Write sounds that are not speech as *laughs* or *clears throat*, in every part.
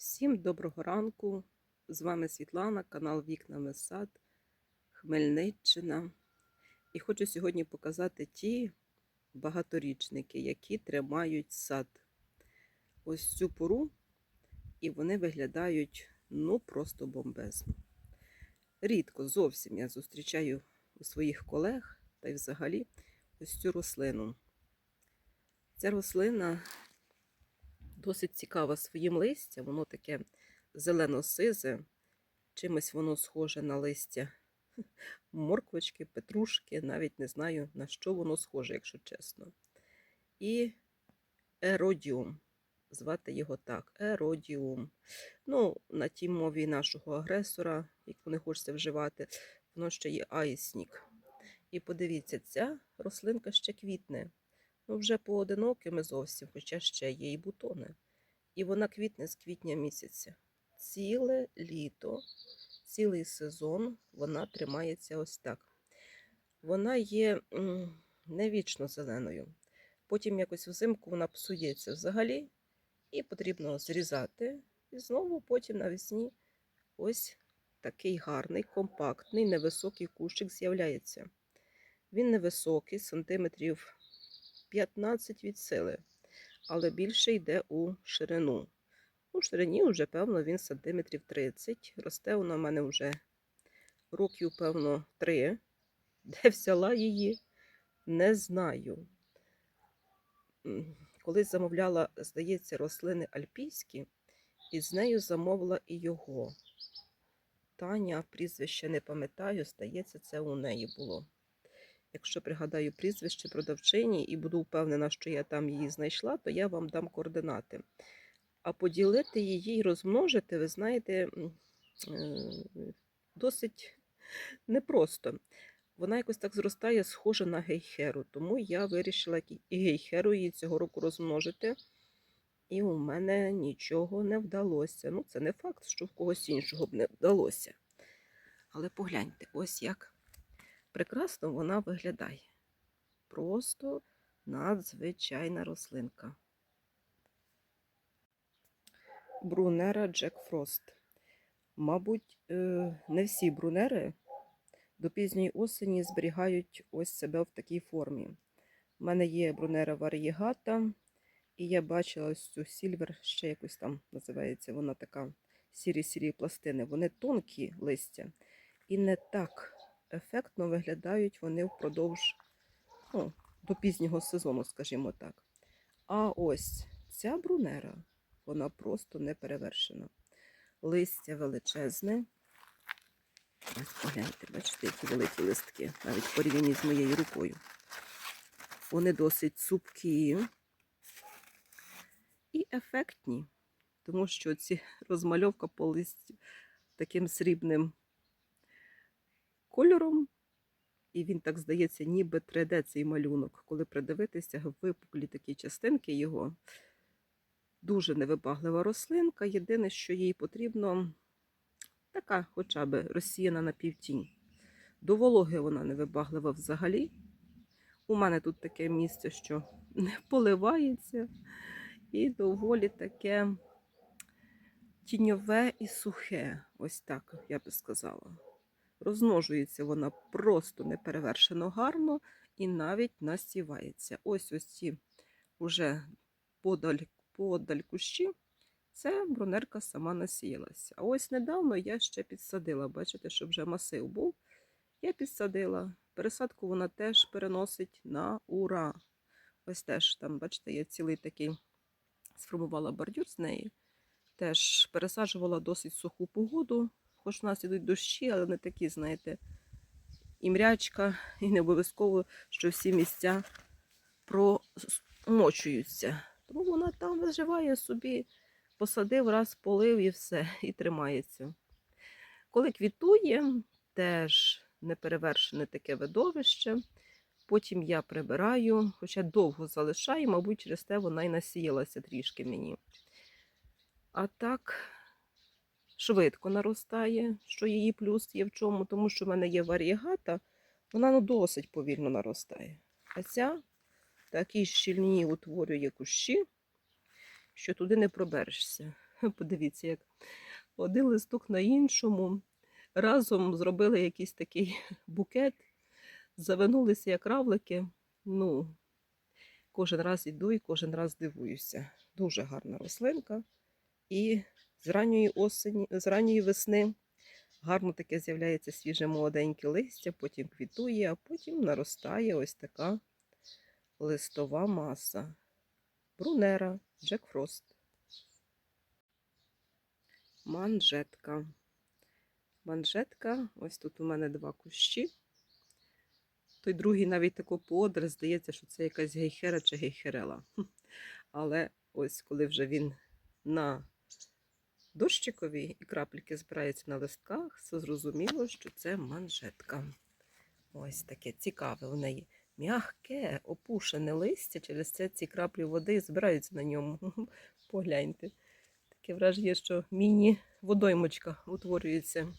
Всім доброго ранку. З вами Світлана, канал Вікнами Сад, Хмельниччина. І хочу сьогодні показати ті багаторічники, які тримають сад. Ось цю пору, і вони виглядають ну просто бомбезно. Рідко зовсім я зустрічаю у своїх колег та й взагалі ось цю рослину. Ця рослина досить цікава своїм листям. Воно таке зелено-сизе, чимось воно схоже на листя *laughs* морквочки, петрушки, навіть не знаю, на що воно схоже, якщо чесно. І еродіум. Звати його так, еродіум. Ну, на тій мові нашого агресора, яку не хочеться вживати, воно ще є айснік. І подивіться, ця рослинка ще квітне. Ну, вже поодинокими зовсім, хоча ще є і бутони. І вона квітне з квітня місяця. Ціле літо, цілий сезон вона тримається ось так. Вона є не вічно зеленою. Потім якось взимку вона псується взагалі, і потрібно зрізати. І знову потім навесні ось такий гарний, компактний, невисокий кущик з'являється. Він невисокий, сантиметрів 15 від сили, але більше йде у ширину. У ширині вже, певно, він сантиметрів 30. Росте вона в мене вже років, певно, 3. Де взяла її, не знаю. Колись замовляла, здається, рослини альпійські, і з нею замовила і його. Таня, прізвище не пам'ятаю, здається, це у неї було. Якщо пригадаю прізвище продавчині і буду впевнена, що я там її знайшла, то я вам дам координати. А поділити її і розмножити, ви знаєте, е, досить непросто. Вона якось так зростає, схожа на гейхеру, тому я вирішила і гейхеру її цього року розмножити. І у мене нічого не вдалося. Ну, це не факт, що в когось іншого б не вдалося. Але погляньте, ось як прекрасно вона виглядає. Просто надзвичайна рослинка. Брунера Джек Фрост. Мабуть, е, не всі брунери до пізньої осені зберігають ось себе в такій формі. У мене є брунера варієгата, і я бачила цю сільвер, ще якось там називається, вона така сірі-сірі пластини. Вони тонкі листя і не так ефектно виглядають вони впродовж ну, до пізнього сезону, скажімо так. А ось ця брунера, вона просто не перевершена. Листя величезне. Ось погляньте, бачите, які великі листки, навіть в порівнянні з моєю рукою. Вони досить цупкі і ефектні, тому що ці *laughs* розмальовка по листю таким срібним кольором, і він так здається, ніби 3D цей малюнок. Коли придивитися, випуклі такі частинки його. Дуже невибаглива рослинка. Єдине, що їй потрібно, така хоча б розсіяна на півтінь. До вологи вона невибаглива взагалі. У мене тут таке місце, що *laughs* не поливається, і доволі таке тіньове і сухе. Ось так, я би сказала. Розмножується вона просто неперевершено гарно і навіть насівається. Ось ось ці уже подаль, подаль кущі. Це брунерка сама насіялася. А ось недавно я ще підсадила. Бачите, що вже масив був. Я підсадила. Пересадку вона теж переносить на ура. Ось теж там, бачите, я цілий такий сформувала бордюр з неї. Теж пересаджувала досить суху погоду. Хоч у нас ідуть дощі, але не такі, знаєте, і мрячка, і не обов'язково, що всі місця промочуються. Тому вона там виживає собі, посадив, раз полив і все, і тримається. Коли квітує, теж неперевершене таке видовище. Потім я прибираю, хоча довго залишаю, мабуть, через те вона й насіялася трішки мені. А так, швидко наростає, що її плюс є в чому, тому що в мене є варієгата, вона ну, досить повільно наростає. А ця такі щільні утворює кущі, що туди не проберешся. *laughs* Подивіться, як один листок на іншому. Разом зробили якийсь такий *laughs* букет, завинулися як равлики. Ну, кожен раз іду і кожен раз дивуюся. Дуже гарна рослинка. І з ранньої осені, з ранньої весни гарно таке з'являється свіже молоденьке листя, потім квітує, а потім наростає ось така листова маса. Брунера, Джек Фрост. Манжетка. Манжетка, ось тут у мене два кущі. Той другий навіть тако подр, здається, що це якась гейхера чи гейхерела. *laughs* Але ось коли вже він на дощикові і крапельки збираються на листках, все зрозуміло, що це манжетка. Ось таке цікаве у неї. М'яке, опушене листя, через це ці краплі води збираються на ньому. *laughs* Погляньте. Таке враження, що міні-водоймочка утворюється.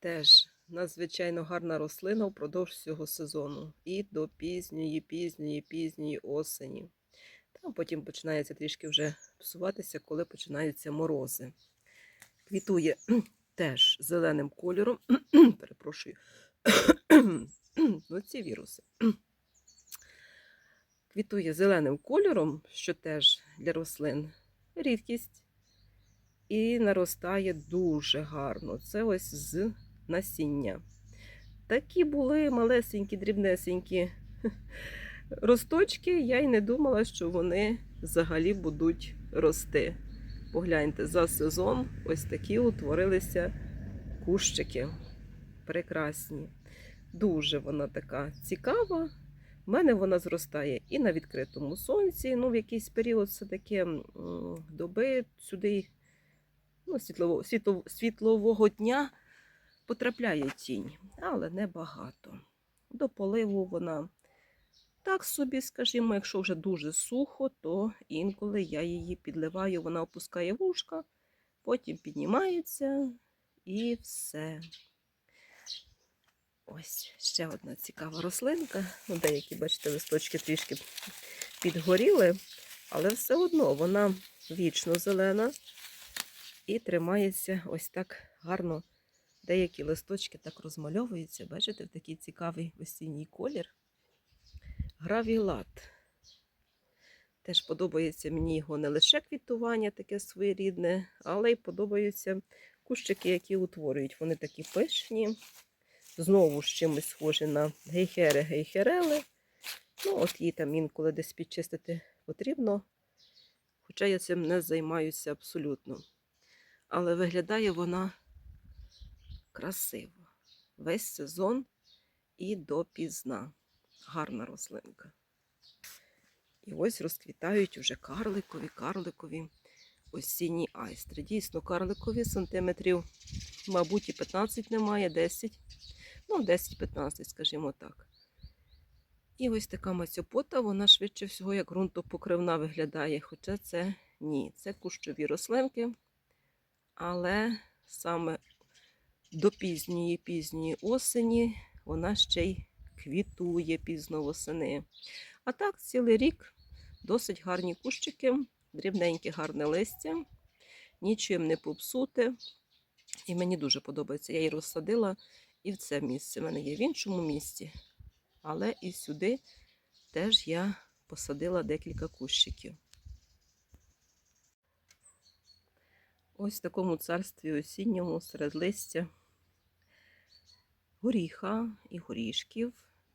Теж надзвичайно гарна рослина впродовж всього сезону. І до пізньої, пізньої, пізньої осені. Там потім починається трішки вже псуватися, коли починаються морози. Квітує *clears throat* теж зеленим кольором. *clears throat* Перепрошую. *clears throat* ну, ці віруси. Квітує зеленим кольором, що теж для рослин рідкість. І наростає дуже гарно. Це ось з насіння. Такі були малесенькі, дрібнесенькі *laughs* росточки. Я й не думала, що вони взагалі будуть рости. Погляньте, за сезон ось такі утворилися кущики. Прекрасні. Дуже вона така цікава. У мене вона зростає і на відкритому сонці. Ну, в якийсь період все-таки доби сюди ну, світлово, світло, світлового дня потрапляє тінь, але небагато. До поливу вона так собі, скажімо, якщо вже дуже сухо, то інколи я її підливаю, вона опускає вушка, потім піднімається і все. Ось ще одна цікава рослинка. Ну, деякі, бачите, листочки трішки підгоріли, але все одно вона вічно зелена і тримається ось так гарно. Деякі листочки так розмальовуються, бачите, в такий цікавий осінній колір. Гравілат. Теж подобається мені його не лише квітування, таке своєрідне, але й подобаються кущики, які утворюють. Вони такі пишні, знову з чимось схожі на гейхери, гейхерели. Ну, от її там інколи десь підчистити потрібно. Хоча я цим не займаюся абсолютно. Але виглядає вона красиво. Весь сезон і допізна. Гарна рослинка. І ось розквітають уже карликові, карликові осінні айстри. Дійсно, карликові сантиметрів, мабуть, і 15 немає, 10. Ну, 10-15, скажімо так. І ось така мацьопота, вона швидше всього, як ґрунтопокривна виглядає. Хоча це ні, це кущові рослинки. Але саме до пізньої пізньої осені вона ще й квітує пізно восени. А так, цілий рік досить гарні кущики, дрібненьке, гарне листя, нічим не попсуте. І мені дуже подобається. Я її розсадила і в це місце. У мене є в іншому місці. Але і сюди теж я посадила декілька кущиків. Ось в такому царстві осінньому серед листя горіха і горішків.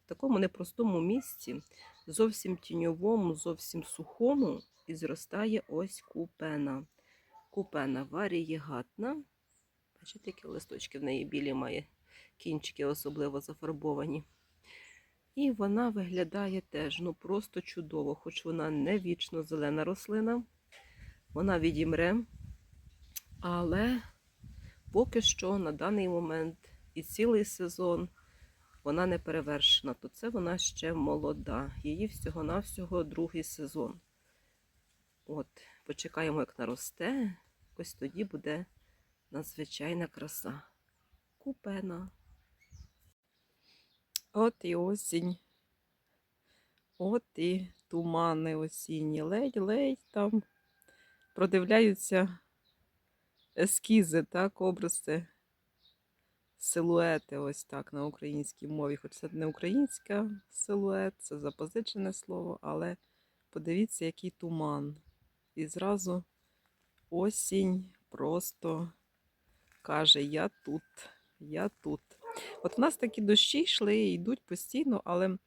Такому непростому місці, зовсім тіньовому, зовсім сухому, і зростає ось купена. Купена варієгатна. Бачите, які листочки в неї білі має, кінчики особливо зафарбовані. І вона виглядає теж ну просто чудово, хоч вона не вічно зелена рослина. Вона відімре. Але поки що на даний момент і цілий сезон вона не перевершена, то це вона ще молода. Її всього-навсього другий сезон. От, почекаємо, як наросте. Ось тоді буде надзвичайна краса. Купена. От і осінь. От і тумани осінні. Ледь-ледь там продивляються ескізи, так, образи, силуети, ось так на українській мові. Хоч це не українська силует, це запозичене слово, але подивіться, який туман. І зразу осінь просто каже: Я тут, я тут. От у нас такі дощі йшли і йдуть постійно, але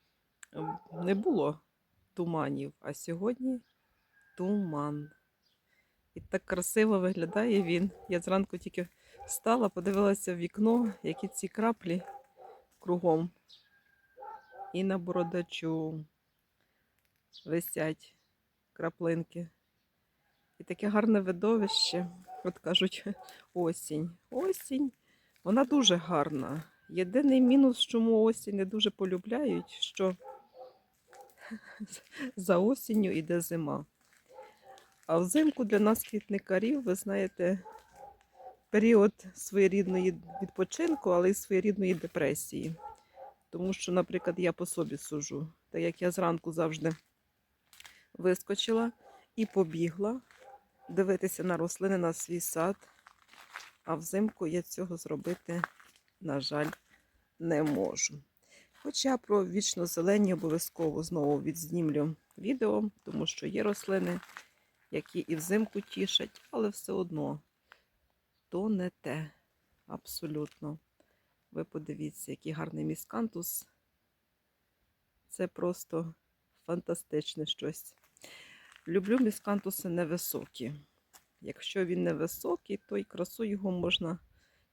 не було туманів. А сьогодні туман. І так красиво виглядає він. Я зранку тільки встала, подивилася в вікно, які ці краплі кругом. І на бородачу висять краплинки. І таке гарне видовище. От кажуть, *laughs* осінь. Осінь. Вона дуже гарна. Єдиний мінус, чому осінь не дуже полюбляють, що *laughs* за осінню йде зима. А взимку для нас, квітникарів, ви знаєте, період своєрідної відпочинку, але й своєрідної депресії. Тому що, наприклад, я по собі сужу, так як я зранку завжди вискочила і побігла дивитися на рослини на свій сад, а взимку я цього зробити, на жаль, не можу. Хоча про вічно зелені обов'язково знову відзнімлю відео, тому що є рослини, які і взимку тішать, але все одно то не те. Абсолютно. Ви подивіться, який гарний міскантус. Це просто фантастичне щось. Люблю міскантуси невисокі. Якщо він невисокий, то і красу його можна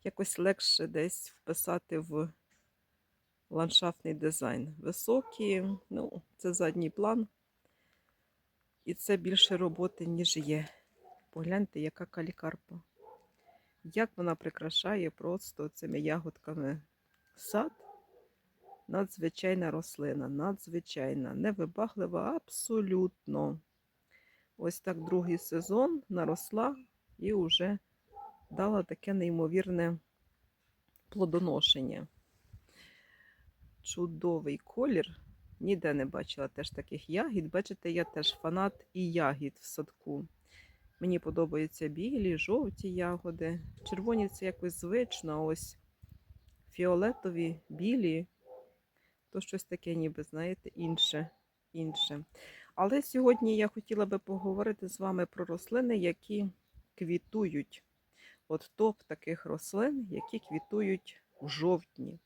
якось легше десь вписати в ландшафтний дизайн. Високі, ну, це задній план. І це більше роботи, ніж є. Погляньте, яка калікарпа. Як вона прикрашає просто цими ягодками сад. Надзвичайна рослина, надзвичайна, невибаглива абсолютно. Ось так другий сезон наросла і вже дала таке неймовірне плодоношення. Чудовий колір. Ніде не бачила теж таких ягід. Бачите, я теж фанат і ягід в садку. Мені подобаються білі, жовті ягоди. Червоні це якось звично, ось фіолетові, білі, то щось таке, ніби, знаєте, інше. інше. Але сьогодні я хотіла би поговорити з вами про рослини, які квітують. От топ таких рослин, які квітують в жовтні.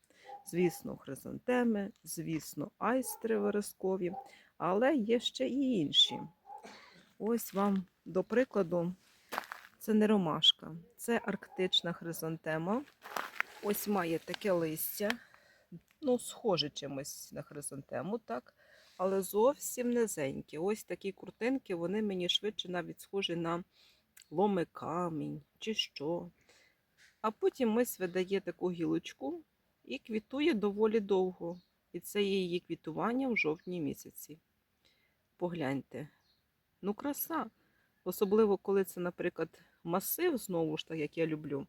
Звісно, хризантеми, звісно, айстри верескові, але є ще і інші. Ось вам, до прикладу, це не ромашка, це арктична хризантема. Ось має таке листя, ну, схоже чимось на хризантему, так? Але зовсім низенькі. Ось такі куртинки, вони мені швидше навіть схожі на ломи камінь чи що. А потім ось видає таку гілочку і квітує доволі довго. І це її квітування в жовтні місяці. Погляньте. Ну, краса. Особливо, коли це, наприклад, масив, знову ж так, як я люблю,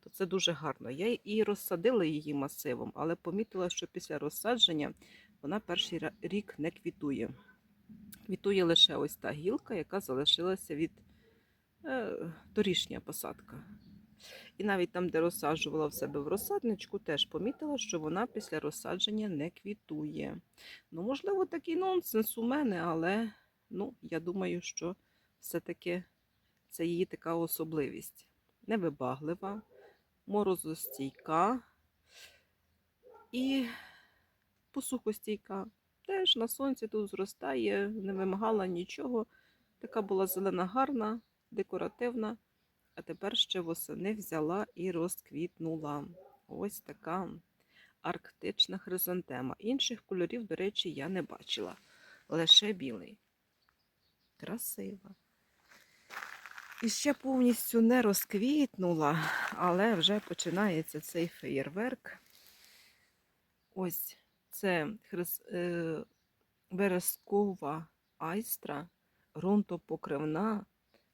то це дуже гарно. Я і розсадила її масивом, але помітила, що після розсадження вона перший рік не квітує. Квітує лише ось та гілка, яка залишилася від е, торішня посадка. І навіть там, де розсаджувала в себе в розсадничку, теж помітила, що вона після розсадження не квітує. Ну, можливо, такий нонсенс у мене, але ну, я думаю, що все-таки це її така особливість. Невибаглива, морозостійка і посухостійка. Теж на сонці тут зростає, не вимагала нічого. Така була зелена, гарна, декоративна. А тепер ще восени взяла і розквітнула. Ось така арктична хризантема. Інших кольорів, до речі, я не бачила. Лише білий. Красива. І ще повністю не розквітнула, але вже починається цей феєрверк. Ось це хрис... е... верескова айстра, ґрунтопокривна.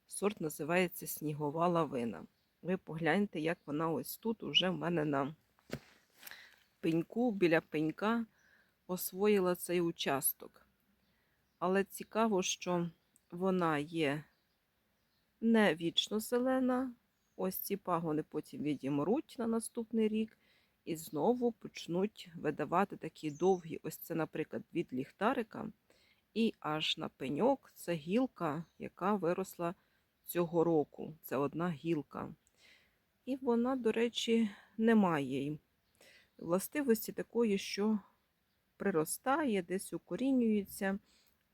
Сорт називається снігова лавина. Ви погляньте, як вона ось тут уже в мене на пеньку, біля пенька освоїла цей участок. Але цікаво, що вона є не вічно зелена, ось ці пагони потім відімруть на наступний рік і знову почнуть видавати такі довгі, ось це, наприклад, від ліхтарика, і аж на пеньок це гілка, яка виросла цього року. Це одна гілка. І вона, до речі, не має властивості такої, що приростає, десь укорінюється.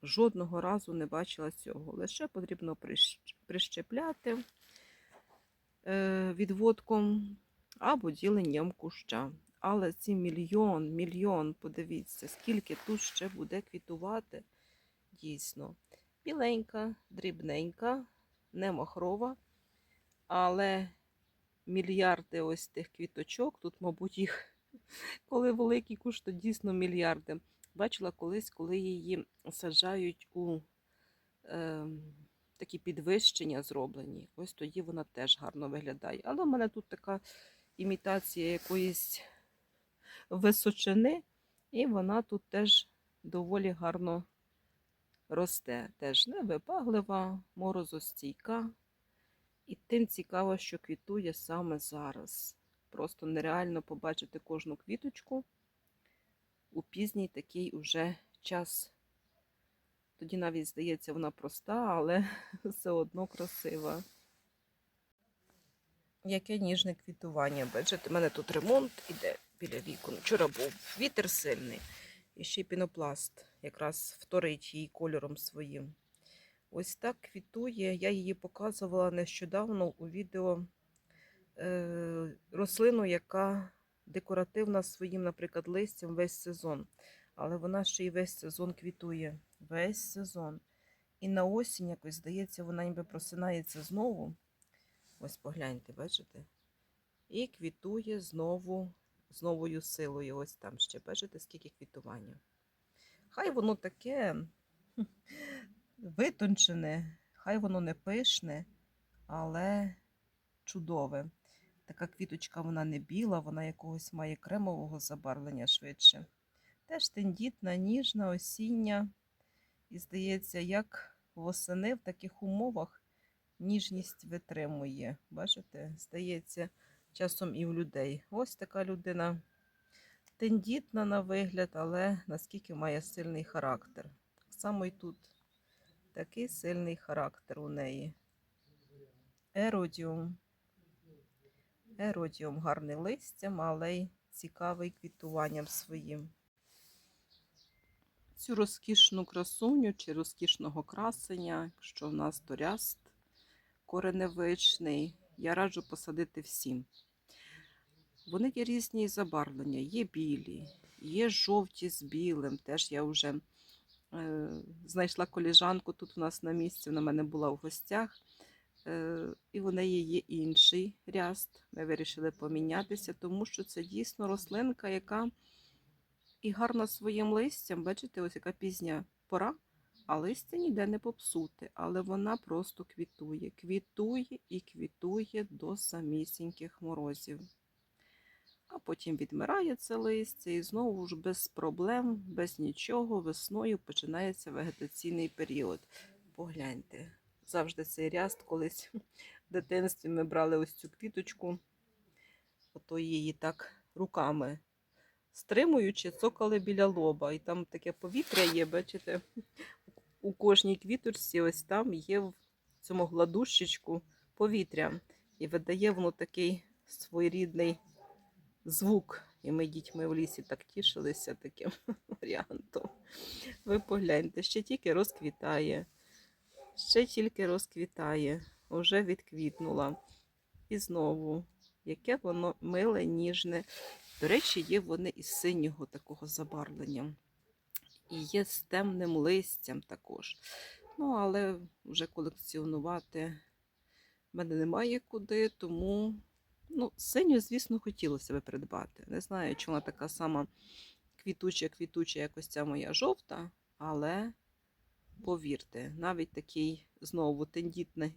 Жодного разу не бачила цього. Лише потрібно прищ- прищепляти е, відводком або діленням куща. Але ці мільйон, мільйон, подивіться, скільки тут ще буде квітувати. Дійсно. Біленька, дрібненька, не махрова, але мільярди ось тих квіточок, тут, мабуть, їх, *laughs* коли великий куш, то дійсно мільярди. Бачила колись, коли її саджають у е, такі підвищення зроблені. Ось тоді вона теж гарно виглядає. Але в мене тут така імітація якоїсь височини, і вона тут теж доволі гарно росте. Теж невипаглива, морозостійка. І тим цікаво, що квітує саме зараз. Просто нереально побачити кожну квіточку у пізній такий уже час. Тоді навіть здається, вона проста, але *laughs* все одно красива. Яке ніжне квітування. Бачите, у мене тут ремонт іде біля вікон. Вчора був вітер сильний. І ще пінопласт якраз вторить її кольором своїм. Ось так квітує. Я її показувала нещодавно у відео е, рослину, яка декоративна своїм, наприклад, листям весь сезон. Але вона ще й весь сезон квітує. Весь сезон. І на осінь, якось здається, вона ніби просинається знову. Ось погляньте, бачите? І квітує знову з новою силою. Ось там ще, бачите, скільки квітування. Хай воно таке *laughs* витончене, хай воно не пишне, але чудове. Така квіточка вона не біла, вона якогось має кремового забарвлення швидше. Теж тендітна, ніжна, осіння. І здається, як восени в таких умовах ніжність витримує. Бачите, здається, часом і в людей. Ось така людина тендітна на вигляд, але наскільки має сильний характер. Так само і тут такий сильний характер у неї. Еродіум. Еродіум гарний листям, але й цікавий квітуванням своїм. Цю розкішну красуню чи розкішного красення, якщо в нас торяст кореневичний, я раджу посадити всім. Вони є різні забарвлення, є білі, є жовті з білим. Теж я вже е, знайшла коліжанку тут у нас на місці, вона в мене була в гостях. Е, і в неї є інший ряст. Ми вирішили помінятися, тому що це дійсно рослинка, яка і гарна своїм листям. Бачите, ось яка пізня пора, а листя ніде не попсути, але вона просто квітує. Квітує і квітує до самісіньких морозів. А потім відмирає це листя і знову ж без проблем, без нічого, весною починається вегетаційний період. Погляньте, завжди цей ряст колись в дитинстві ми брали ось цю квіточку, ото її так руками стримуючи, цокали біля лоба. І там таке повітря є, бачите, у кожній квіточці ось там є в цьому гладущечку повітря. І видає воно такий своєрідний звук. І ми дітьми в лісі так тішилися таким *laughs* варіантом. Ви погляньте, ще тільки розквітає. Ще тільки розквітає, вже відквітнула. І знову, яке воно миле, ніжне. До речі, є вони із синього такого забарвлення. І є з темним листям також. Ну, але вже колекціонувати в мене немає куди, тому ну, синю, звісно, хотілося би придбати. Не знаю, чи вона така сама квітуча, квітуча, як ось ця моя жовта, але повірте, навіть такий знову тендітний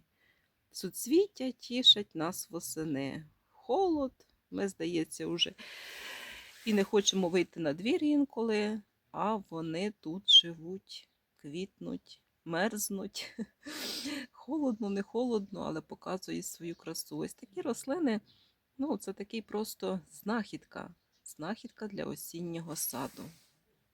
суцвіття тішать нас восени. Холод, ми, здається, вже і не хочемо вийти на двір інколи, а вони тут живуть, квітнуть мерзнуть. *laughs* Холодно, не холодно, але показує свою красу. Ось такі рослини, ну, це такий просто знахідка. Знахідка для осіннього саду.